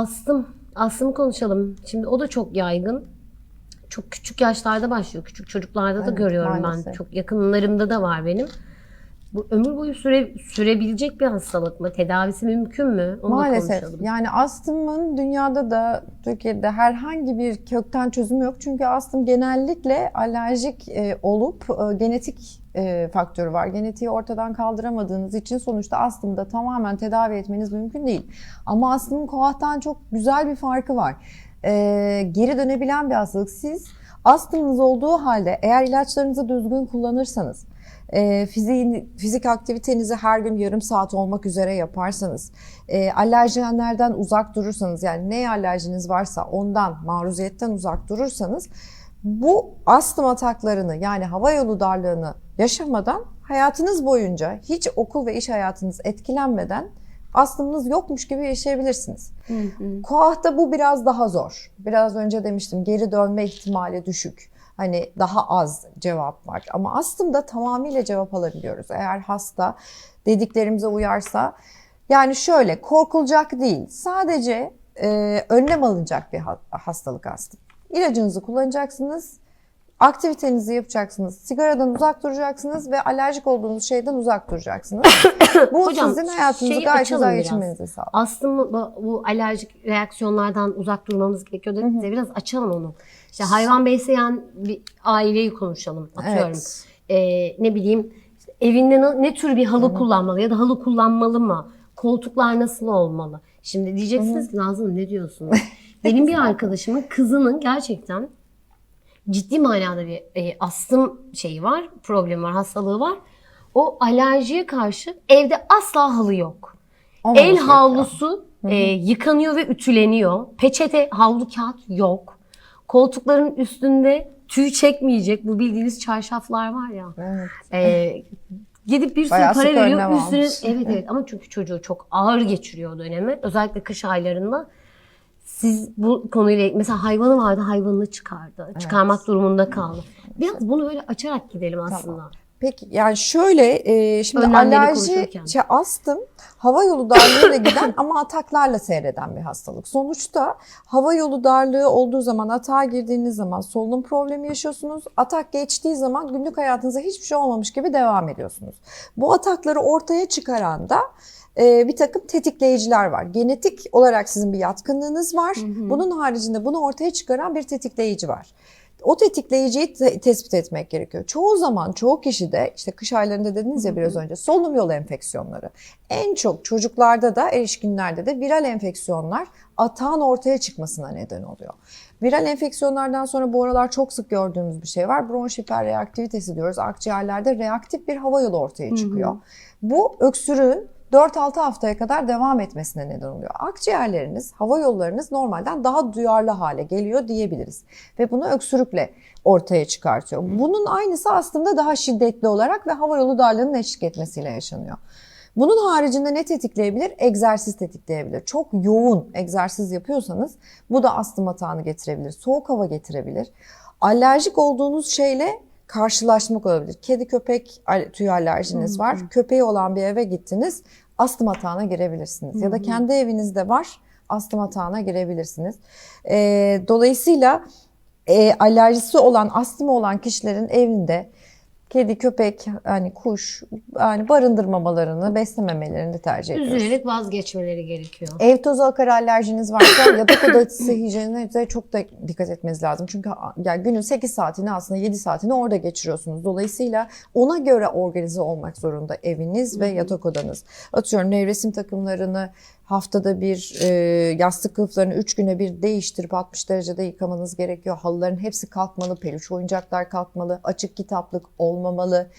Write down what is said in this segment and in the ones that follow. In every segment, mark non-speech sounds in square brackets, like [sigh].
astım. Astımı konuşalım. Şimdi o da çok yaygın. Çok küçük yaşlarda başlıyor. Küçük çocuklarda da Evet, görüyorum ben. maalesef. Çok yakınlarımda da var benim. Bu ömür boyu süre, sürebilecek bir hastalık mı? Tedavisi mümkün mü? Onu Maalesef. konuşalım. Yani astımın dünyada da Türkiye'de herhangi bir kökten çözümü yok. Çünkü astım genellikle alerjik e, olup e, genetik e, faktörü var. Genetiği ortadan kaldıramadığınız için sonuçta astımı da tamamen tedavi etmeniz mümkün değil. Ama astımın koahtan çok güzel bir farkı var. E, geri dönebilen bir hastalık. Siz astımınız olduğu halde eğer ilaçlarınızı düzgün kullanırsanız, e, fiziğin, fizik aktivitenizi her gün yarım saat olmak üzere yaparsanız, e, alerjenlerden uzak durursanız yani neye alerjiniz varsa ondan, maruziyetten uzak durursanız bu astım ataklarını yani hava yolu darlığını yaşamadan hayatınız boyunca hiç okul ve iş hayatınız etkilenmeden astımınız yokmuş gibi yaşayabilirsiniz. Hı hı. Koah'ta bu biraz daha zor. Biraz önce demiştim geri dönme ihtimali düşük. Hani daha az cevap var. Ama astımda tamamıyla cevap alabiliyoruz. Eğer hasta dediklerimize uyarsa. Yani şöyle korkulacak değil. Sadece e, önlem alınacak bir ha- hastalık astım. İlacınızı kullanacaksınız. Aktivitenizi yapacaksınız. Sigaradan uzak duracaksınız ve alerjik olduğunuz şeyden uzak duracaksınız. [coughs] Bu Hocam, sizin hayatınızı gayet güzel geçirmenizi sağlar. Astım bu, bu alerjik reaksiyonlardan uzak durmamız gerekiyor dedik de biraz açalım onu. İşte hayvan besleyen bir aileyi konuşalım atıyorum. Evet. Ee, ne bileyim işte evinde ne, ne tür bir halı kullanmalı ya da halı kullanmalı mı? Koltuklar nasıl olmalı? Şimdi diyeceksiniz ki Nazlı ne diyorsunuz? [laughs] Benim bir arkadaşımın kızının gerçekten ciddi manada bir e, astım şeyi var, problemi var, hastalığı var. O alerjiye karşı evde asla halı yok. Olmaması El havlusu e, yıkanıyor ve ütüleniyor. Peçete, havlu kağıt yok. Koltukların üstünde tüy çekmeyecek bu bildiğiniz çarşaflar var ya. Evet. E, gidip bir sürü Bayağı para veriyor. Üstüne, almış. evet evet ama çünkü çocuğu çok ağır geçiriyor dönemi. Özellikle kış aylarında. Siz bu konuyla mesela hayvanı vardı hayvanını çıkardı. Çıkarmak durumunda kaldı. Biraz bunu böyle açarak gidelim aslında. Peki yani şöyle e, şimdi Önlemleri alerji, şey, astım hava yolu darlığıyla giden ama ataklarla seyreden bir hastalık. Sonuçta hava yolu darlığı olduğu zaman atağa girdiğiniz zaman solunum problemi yaşıyorsunuz. Atak geçtiği zaman günlük hayatınıza hiçbir şey olmamış gibi devam ediyorsunuz. Bu atakları ortaya çıkaran da e, bir takım tetikleyiciler var. Genetik olarak sizin bir yatkınlığınız var. Bunun haricinde bunu ortaya çıkaran bir tetikleyici var. O tetikleyiciyi te- tespit etmek gerekiyor. Çoğu zaman çoğu kişide işte kış aylarında dediniz ya biraz önce solunum yolu enfeksiyonları. En çok çocuklarda da erişkinlerde de viral enfeksiyonlar atağın ortaya çıkmasına neden oluyor. Viral enfeksiyonlardan sonra bu aralar çok sık gördüğümüz bir şey var. Bronş hiperreaktivitesi diyoruz. Akciğerlerde reaktif bir hava yolu ortaya çıkıyor. Bu öksürüğün 4-6 haftaya kadar devam etmesine neden oluyor. Akciğerleriniz, hava yollarınız normalden daha duyarlı hale geliyor diyebiliriz. Ve bunu öksürükle ortaya çıkartıyor. Bunun aynısı aslında daha şiddetli olarak ve hava yolu darlığının eşlik etmesiyle yaşanıyor. Bunun haricinde ne tetikleyebilir? Egzersiz tetikleyebilir. Çok yoğun egzersiz yapıyorsanız bu da astım atağını getirebilir. Soğuk hava getirebilir. Alerjik olduğunuz şeyle karşılaşmak olabilir. Kedi köpek tüy alerjiniz var. Köpeği olan bir eve gittiniz. Astım atağına girebilirsiniz. Ya da kendi evinizde var. Astım atağına girebilirsiniz. Ee, dolayısıyla e, alerjisi olan, astımı olan kişilerin evinde kedi, köpek, hani kuş yani barındırmamalarını, beslememelerini tercih ediyoruz. Üzülerek vazgeçmeleri gerekiyor. Ev tozu akar alerjiniz varsa [coughs] yatak odası hijyenine çok da dikkat etmeniz lazım. Çünkü yani günün 8 saatini aslında 7 saatini orada geçiriyorsunuz. Dolayısıyla ona göre organize olmak zorunda eviniz ve yatak odanız. Atıyorum nevresim takımlarını haftada bir e, yastık kılıflarını 3 güne bir değiştirip 60 derecede yıkamanız gerekiyor. Halıların hepsi kalkmalı, peluş oyuncaklar kalkmalı, açık kitaplık olmamalı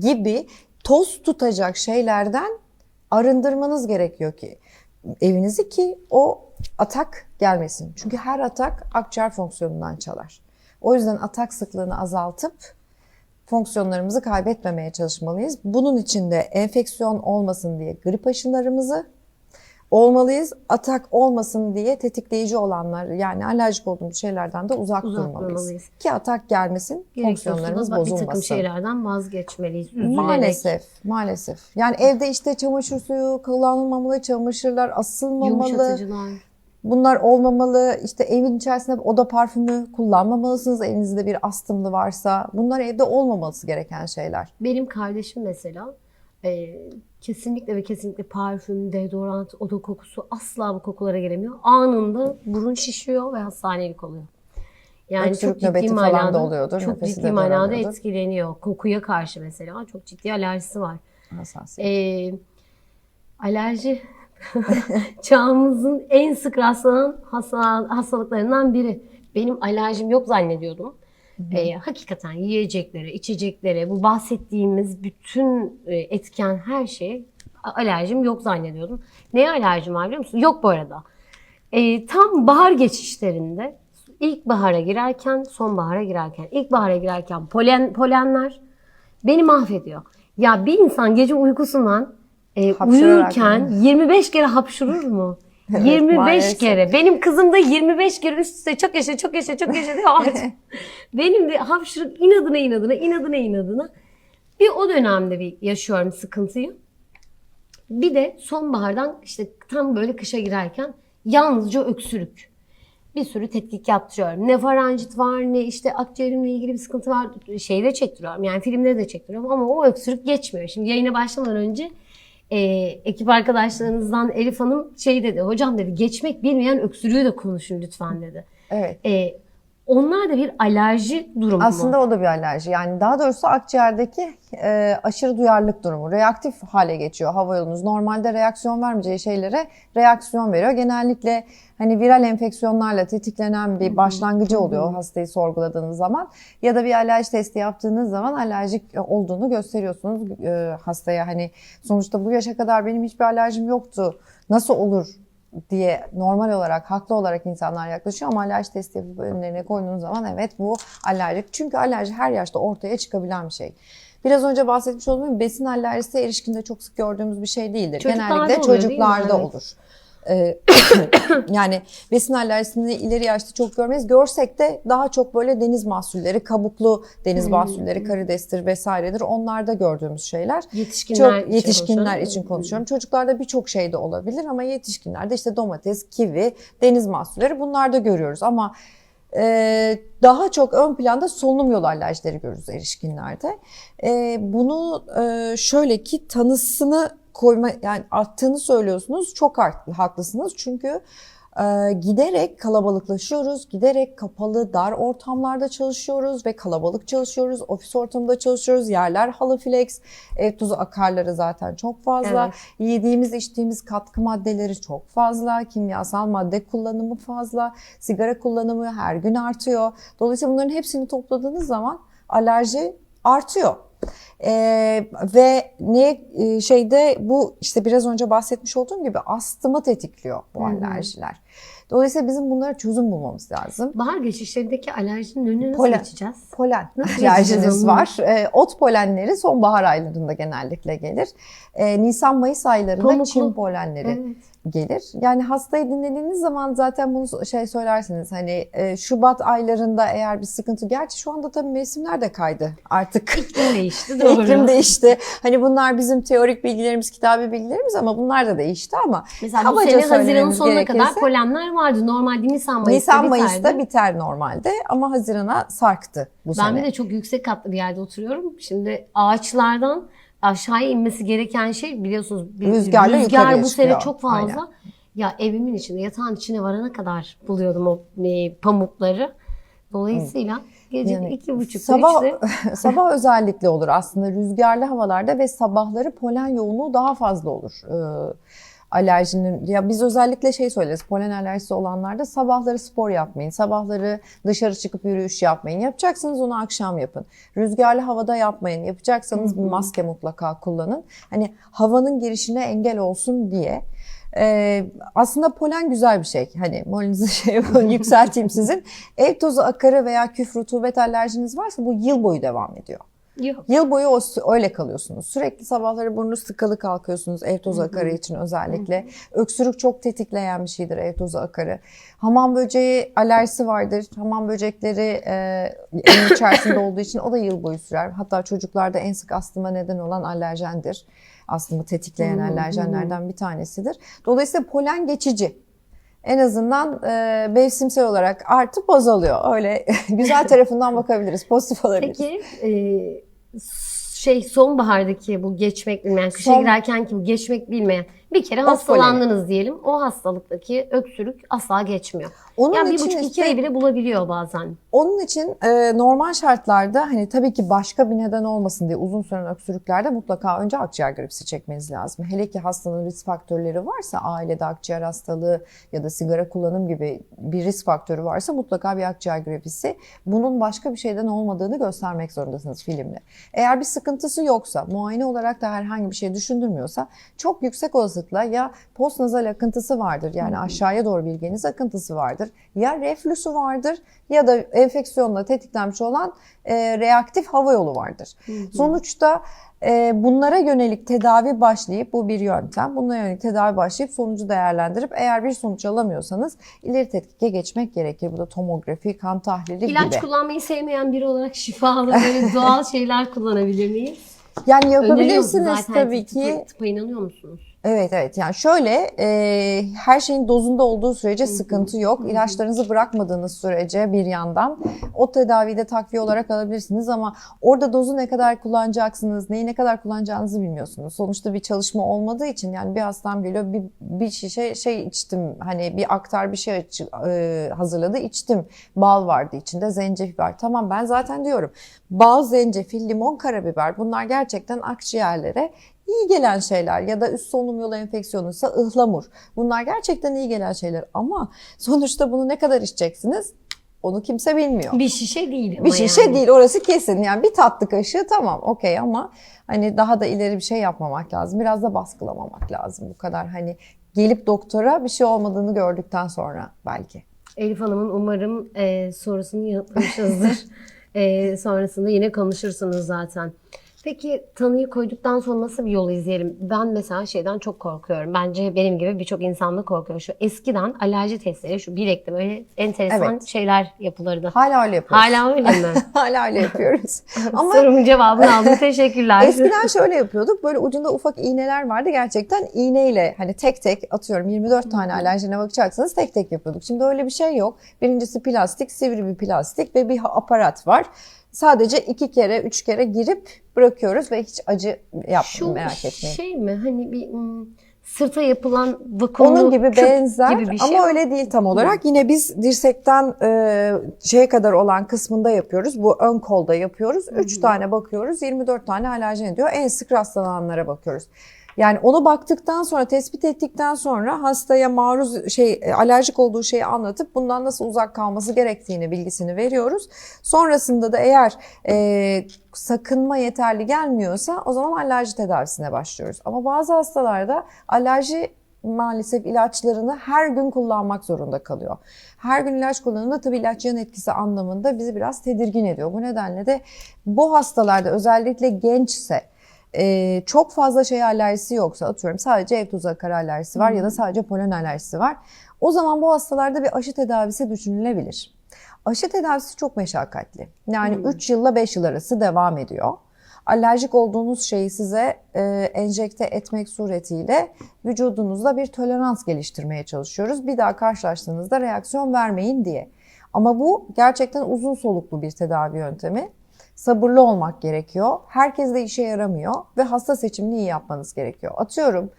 gibi toz tutacak şeylerden arındırmanız gerekiyor ki evinizi ki o atak gelmesin. Çünkü her atak akciğer fonksiyonundan çalar. O yüzden atak sıklığını azaltıp fonksiyonlarımızı kaybetmemeye çalışmalıyız. Bunun için de enfeksiyon olmasın diye grip aşılarımızı olmalıyız. Atak olmasın diye tetikleyici olanlar yani alerjik olduğumuz şeylerden de uzak, Uzak durmalıyız. durmalıyız. Ki atak gelmesin, Gerekiyorsa fonksiyonlarımız da bir bozulmasın. takım şeylerden vazgeçmeliyiz. Üzülerek. Maalesef, maalesef. Yani evde işte çamaşır suyu kullanılmamalı, çamaşırlar asılmamalı. Yumuşatıcılar. Bunlar olmamalı. İşte evin içerisinde oda parfümü kullanmamalısınız. Elinizde bir astımlı varsa. Bunlar evde olmaması gereken şeyler. Benim kardeşim mesela e, kesinlikle ve kesinlikle parfüm, deodorant, oda kokusu asla bu kokulara gelemiyor. Anında burun şişiyor ve hastanelik oluyor. Yani Öksürük çok ciddi manada, oluyordur, çok ciddi manada etkileniyor. Kokuya karşı mesela çok ciddi alerjisi var. Hassasiyet. Ee, alerji [laughs] çağımızın en sık rastlanan hasta- hastalıklarından biri. Benim alerjim yok zannediyordum. Ee, hakikaten yiyeceklere, içeceklere, bu bahsettiğimiz bütün e, etken her şeye alerjim yok zannediyordum. Neye alerjim var biliyor musun? Yok bu arada. Ee, tam bahar geçişlerinde ilkbahara girerken, sonbahara girerken, ilkbahara girerken polen polenler beni mahvediyor. Ya bir insan gece uykusundan e, Hapşırarak uyurken 25 kere hapşurur mu? 25 maalesef. kere. Benim kızım da 25 kere üst üste çok yaşa çok yaşa çok yaşa diyor. Artık [laughs] Benim de hapşırık inadına inadına inadına inadına bir o dönemde bir yaşıyorum sıkıntıyı. Bir de sonbahardan işte tam böyle kışa girerken yalnızca öksürük. Bir sürü tetkik yaptırıyorum. Ne faranjit var ne işte akciğerimle ilgili bir sıkıntı var. Şeyde çektiriyorum yani filmleri de çektiriyorum ama o öksürük geçmiyor. Şimdi yayına başlamadan önce e, ekip arkadaşlarınızdan Elif Hanım şey dedi. Hocam dedi geçmek bilmeyen öksürüğü de konuşun lütfen dedi. Evet. E, onlar da bir alerji durumu mu? Aslında o da bir alerji. Yani daha doğrusu akciğerdeki e, aşırı duyarlılık durumu. Reaktif hale geçiyor hava yolunuz. Normalde reaksiyon vermeyeceği şeylere reaksiyon veriyor. Genellikle hani viral enfeksiyonlarla tetiklenen bir başlangıcı oluyor hastayı sorguladığınız zaman. Ya da bir alerji testi yaptığınız zaman alerjik olduğunu gösteriyorsunuz e, hastaya. Hani sonuçta bu yaşa kadar benim hiçbir alerjim yoktu. Nasıl olur diye normal olarak, haklı olarak insanlar yaklaşıyor ama alerji testi yapıp önlerine koyduğunuz zaman evet bu alerjik. Çünkü alerji her yaşta ortaya çıkabilen bir şey. Biraz önce bahsetmiş olduğum gibi besin alerjisi erişkinde çok sık gördüğümüz bir şey değildir. Çocuklarda Genellikle oluyor, değil mi? çocuklarda Evet. Ee, [coughs] yani besin alerjisini ileri yaşta çok görmeyiz. Görsek de daha çok böyle deniz mahsulleri, kabuklu deniz mahsulleri, karidestir vesairedir. Onlarda gördüğümüz şeyler. Yetişkinler çok için yetişkinler konuşuyorum. için konuşuyorum. Çocuklarda birçok şey de olabilir ama yetişkinlerde işte domates, kivi, deniz mahsulleri bunlarda görüyoruz ama e, daha çok ön planda solunum yolu alerjileri görürüz erişkinlerde. E, bunu e, şöyle ki tanısını koyma yani arttığını söylüyorsunuz. Çok art- haklısınız çünkü e, giderek kalabalıklaşıyoruz, giderek kapalı, dar ortamlarda çalışıyoruz ve kalabalık çalışıyoruz. Ofis ortamında çalışıyoruz. Yerler halı flex, ev tuzu akarları zaten çok fazla. Evet. Yediğimiz, içtiğimiz katkı maddeleri çok fazla. Kimyasal madde kullanımı fazla. Sigara kullanımı her gün artıyor. Dolayısıyla bunların hepsini topladığınız zaman alerji artıyor. Ee, ve ne e, şeyde bu işte biraz önce bahsetmiş olduğum gibi astımı tetikliyor bu alerjiler. Dolayısıyla bizim bunlara çözüm bulmamız lazım. Bahar geçişlerindeki alerjinin önüne nasıl Polen. geçeceğiz? Polen Nasıl alerjiniz var. Ee, ot polenleri sonbahar aylarında genellikle gelir. Ee, Nisan-Mayıs aylarında Pamuklu. çim polenleri Evet. Gelir. Yani hastayı dinlediğiniz zaman zaten bunu şey söylersiniz. Hani e, Şubat aylarında eğer bir sıkıntı. Gerçi şu anda tabii mevsimler de kaydı artık. İklim değişti [laughs] doğru. İklim değişti. Hani bunlar bizim teorik bilgilerimiz, kitabi bilgilerimiz ama bunlar da değişti ama Mesela bu sene Haziran'ın sonuna kadar polenler vardı. Normalde Nisan Mayıs'ta Nisan biterdi. Mayıs'ta biter normalde ama Hazirana sarktı bu Ben sene. bir de çok yüksek katlı bir yerde oturuyorum. Şimdi ağaçlardan aşağıya inmesi gereken şey biliyorsunuz bir Rüzgarla rüzgar yukarıya bu sene çıkıyor. çok fazla. Aynen. Ya evimin içinde yatağın içine varana kadar buluyordum o e, pamukları. Dolayısıyla gece Yani iki buçuk sabah üçte [laughs] sabah özellikle olur aslında rüzgarlı havalarda ve sabahları polen yoğunluğu daha fazla olur. Ee, alerjinin ya biz özellikle şey söyleriz polen alerjisi olanlarda sabahları spor yapmayın. Sabahları dışarı çıkıp yürüyüş yapmayın. Yapacaksınız onu akşam yapın. Rüzgarlı havada yapmayın. Yapacaksanız bir maske mutlaka kullanın. Hani havanın girişine engel olsun diye. Ee, aslında polen güzel bir şey. Hani molinizi [laughs] şey yapın, yükselteyim sizin. Ev tozu akarı veya küf rutubet alerjiniz varsa bu yıl boyu devam ediyor. Yok. Yıl boyu o, öyle kalıyorsunuz. Sürekli sabahları burnunuz tıkalı kalkıyorsunuz ev tozu akarı için özellikle. Öksürük çok tetikleyen bir şeydir ev tozu akarı. Hamam böceği alerjisi vardır. Hamam böcekleri e, evin içerisinde olduğu için o da yıl boyu sürer. Hatta çocuklarda en sık astıma neden olan alerjendir. Astımı tetikleyen alerjenlerden bir tanesidir. Dolayısıyla polen geçici. En azından e, mevsimsel olarak artıp azalıyor. Öyle [laughs] güzel tarafından bakabiliriz, pozitif olabiliriz. Peki e, şey sonbahardaki bu geçmek bilmeyen, kışa Son- girerken ki bu geçmek bilmeyen bir kere hastalandınız diyelim. O hastalıktaki öksürük asla geçmiyor. Onun Yani bir için buçuk iki işte- ay bile bulabiliyor bazen. Onun için e, normal şartlarda hani tabii ki başka bir neden olmasın diye uzun süren öksürüklerde mutlaka önce akciğer gripsi çekmeniz lazım. Hele ki hastanın risk faktörleri varsa ailede akciğer hastalığı ya da sigara kullanım gibi bir risk faktörü varsa mutlaka bir akciğer gripsi. Bunun başka bir şeyden olmadığını göstermek zorundasınız filmle. Eğer bir sıkıntısı yoksa, muayene olarak da herhangi bir şey düşündürmüyorsa çok yüksek olasılıkla ya postnazal akıntısı vardır yani aşağıya doğru bir geniz akıntısı vardır ya reflüsü vardır ya da enfeksiyonla tetiklenmiş olan e, reaktif hava yolu vardır. Sonuçta e, bunlara yönelik tedavi başlayıp bu bir yöntem. Bunlara yönelik tedavi başlayıp sonucu değerlendirip eğer bir sonuç alamıyorsanız ileri tetkike geçmek gerekir. Bu da tomografi, kan tahlili İlaç gibi. kullanmayı sevmeyen biri olarak şifalı böyle [laughs] doğal şeyler kullanabilir miyiz? Yani yapabilirsiniz tabii Tıpa- ki. Tıpa inanıyor musunuz? Evet evet yani şöyle e, her şeyin dozunda olduğu sürece sıkıntı yok. İlaçlarınızı bırakmadığınız sürece bir yandan o tedaviyi de takviye olarak alabilirsiniz ama orada dozu ne kadar kullanacaksınız, neyi ne kadar kullanacağınızı bilmiyorsunuz. Sonuçta bir çalışma olmadığı için yani bir hastam geliyor bir, bir şişe şey içtim hani bir aktar bir şey e, hazırladı içtim. Bal vardı içinde zencefil var. Tamam ben zaten diyorum bal, zencefil, limon, karabiber bunlar gerçekten akciğerlere iyi gelen şeyler ya da üst solunum yolu enfeksiyonuysa ıhlamur. Bunlar gerçekten iyi gelen şeyler ama sonuçta bunu ne kadar içeceksiniz? Onu kimse bilmiyor. Bir şişe değil ama Bir şişe yani. değil orası kesin. Yani bir tatlı kaşığı tamam okey ama hani daha da ileri bir şey yapmamak lazım. Biraz da baskılamamak lazım bu kadar hani gelip doktora bir şey olmadığını gördükten sonra belki. Elif Hanım'ın umarım e, sorusunu yanıtlamışızdır. [laughs] e, sonrasında yine konuşursunuz zaten. Peki tanıyı koyduktan sonra nasıl bir yol izleyelim? Ben mesela şeyden çok korkuyorum. Bence benim gibi birçok insan da korkuyor. Şu eskiden alerji testleri, şu bilekte böyle enteresan Evet. şeyler yapılırdı. Hala öyle yapıyoruz. Hala öyle mi? [laughs] Hala öyle yapıyoruz. [laughs] ama Sorumun cevabını aldım. [laughs] Teşekkürler. Eskiden şöyle yapıyorduk. Böyle ucunda ufak iğneler vardı. Gerçekten iğneyle hani tek tek atıyorum 24 tane alerjine bakacaksınız tek tek yapıyorduk. Şimdi öyle bir şey yok. Birincisi plastik, sivri bir plastik ve bir aparat var. Sadece iki kere, üç kere girip bırakıyoruz ve hiç acı yapmıyor Şu merak etmeyin. şey mi? Hani bir sırta yapılan vakumlu Onun gibi küp benzer gibi bir şey ama öyle değil tam olarak. Yine biz dirsekten e, şeye kadar olan kısmında yapıyoruz. Bu ön kolda yapıyoruz. 3 tane bakıyoruz. 24 tane alerjen ediyor. En sık rastlananlara bakıyoruz. Yani onu baktıktan sonra tespit ettikten sonra hastaya maruz şey e, alerjik olduğu şeyi anlatıp bundan nasıl uzak kalması gerektiğini bilgisini veriyoruz. Sonrasında da eğer e, sakınma yeterli gelmiyorsa o zaman alerji tedavisine başlıyoruz. Ama bazı hastalarda alerji maalesef ilaçlarını her gün kullanmak zorunda kalıyor. Her gün ilaç kullanımında tabii ilaç yan etkisi anlamında bizi biraz tedirgin ediyor. Bu nedenle de bu hastalarda özellikle gençse e, çok fazla şey alerjisi yoksa atıyorum sadece ev tuzu akar alerjisi var ya da sadece polen alerjisi var. O zaman bu hastalarda bir aşı tedavisi düşünülebilir. Aşı tedavisi çok meşakkatli. Yani 3 yılla 5 yıl arası devam ediyor. Alerjik olduğunuz şeyi size e, enjekte etmek suretiyle vücudunuzda bir tolerans geliştirmeye çalışıyoruz. Bir daha karşılaştığınızda reaksiyon vermeyin diye. Ama bu gerçekten uzun soluklu bir tedavi yöntemi. Sabırlı olmak gerekiyor. Herkes de işe yaramıyor ve hasta seçimini iyi yapmanız gerekiyor. Atıyorum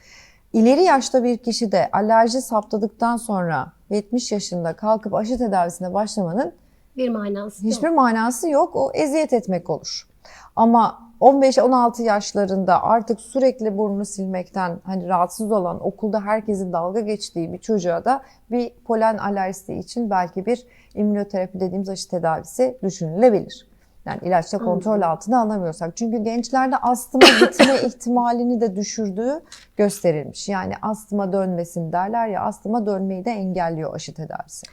ileri yaşta bir kişi de alerji saptadıktan sonra 70 yaşında kalkıp aşı tedavisine başlamanın Bir manası yok. hiçbir manası yok. O eziyet etmek olur. Ama 15-16 yaşlarında artık sürekli burnunu silmekten hani rahatsız olan okulda herkesin dalga geçtiği bir çocuğa da bir polen alerjisi için belki bir immünoterapi dediğimiz aşı tedavisi düşünülebilir. Yani ilaçla kontrol altına alamıyorsak. Çünkü gençlerde astıma gitme [coughs] ihtimalini de düşürdüğü gösterilmiş. Yani astıma dönmesin derler ya astıma dönmeyi de engelliyor aşı tedavisi.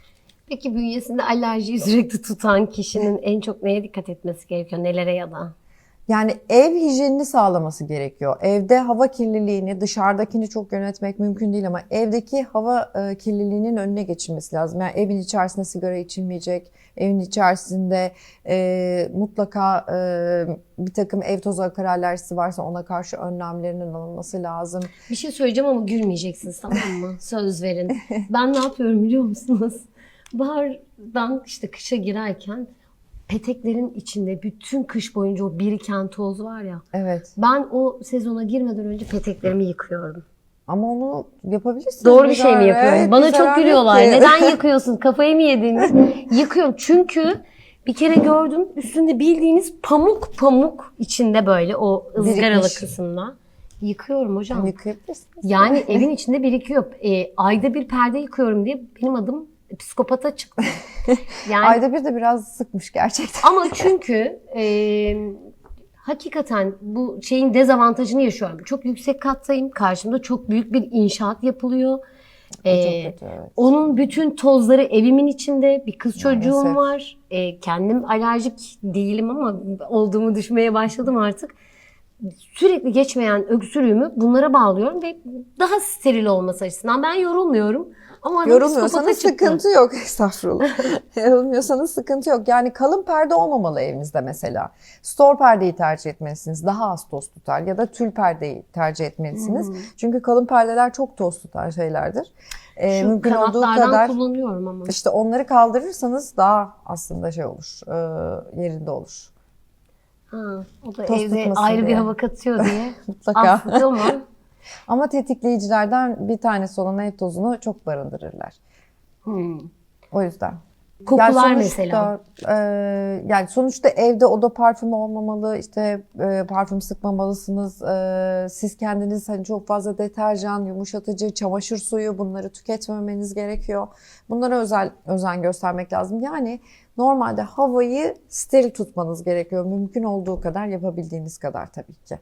Peki bünyesinde alerjiyi sürekli tutan kişinin en çok neye dikkat etmesi gerekiyor? Nelere ya da? Yani ev hijyenini sağlaması gerekiyor. Evde hava kirliliğini, dışarıdakini çok yönetmek mümkün değil ama evdeki hava e, kirliliğinin önüne geçilmesi lazım. Yani evin içerisinde sigara içilmeyecek, evin içerisinde e, mutlaka e, bir takım ev tozu akar alerjisi varsa ona karşı önlemlerinin alınması lazım. Bir şey söyleyeceğim ama gülmeyeceksiniz tamam mı? [laughs] Söz verin. Ben ne yapıyorum biliyor musunuz? Bahardan işte kışa girerken peteklerin içinde bütün kış boyunca o biriken toz var ya. Evet. Ben o sezona girmeden önce peteklerimi yıkıyorum. Ama onu yapabilirsiniz. Doğru bir şey mi yapıyorum? Evet, Bana çok gülüyorlar. ki. Neden [laughs] yıkıyorsun? Kafayı mı yediniz? [laughs] Yıkıyorum. Çünkü bir kere gördüm üstünde bildiğiniz pamuk pamuk içinde böyle o ızgaralı Birikmiş. kısımda. Yıkıyorum hocam. Yıkayabilirsiniz. Yani [laughs] evin içinde birikiyor. E, ayda bir perde yıkıyorum diye benim adım psikopata çıktı. [laughs] Yani Ayda bir de biraz sıkmış gerçekten. ama çünkü e, hakikaten bu şeyin dezavantajını yaşıyorum. Çok yüksek kattayım. Karşımda çok büyük bir inşaat yapılıyor. E, Çok kötü evet. onun bütün tozları evimin içinde. Bir kız çocuğum Maalesef. var. E, kendim alerjik değilim ama olduğumu düşmeye başladım artık. Sürekli geçmeyen öksürüğümü bunlara bağlıyorum ve daha steril olması açısından ben yorulmuyorum. Ama psikopata Yorulmuyorsanız çıktı. sıkıntı yok. [laughs] Estağfurullah. Yorulmuyorsanız sıkıntı yok. Yani kalın perde olmamalı evinizde mesela. Store perdeyi tercih etmelisiniz. Daha az toz tutar. Ya da tül perdeyi tercih etmelisiniz. Çünkü kalın perdeler çok toz tutan şeylerdir. Ee, Şu mümkün olduğu kadar kullanıyorum ama. işte onları kaldırırsanız daha aslında şey olur. e, yerinde olur. Ha, o da Toz evde ayrı bir diye. hava katıyor diye. [laughs] Mutlaka. Aslında ama Ama tetikleyicilerden bir tanesi olan ev tozunu çok barındırırlar. hmm. O yüzden. kokular Yani sonuçta, mesela. e, yani sonuçta evde oda parfümü olmamalı, işte e, parfüm sıkmamalısınız. E, siz kendiniz hani çok fazla deterjan, yumuşatıcı, çamaşır suyu bunları tüketmemeniz gerekiyor. Bunlara özel özen göstermek lazım. Yani normalde havayı steril tutmanız gerekiyor. Mümkün olduğu kadar yapabildiğiniz kadar tabii ki.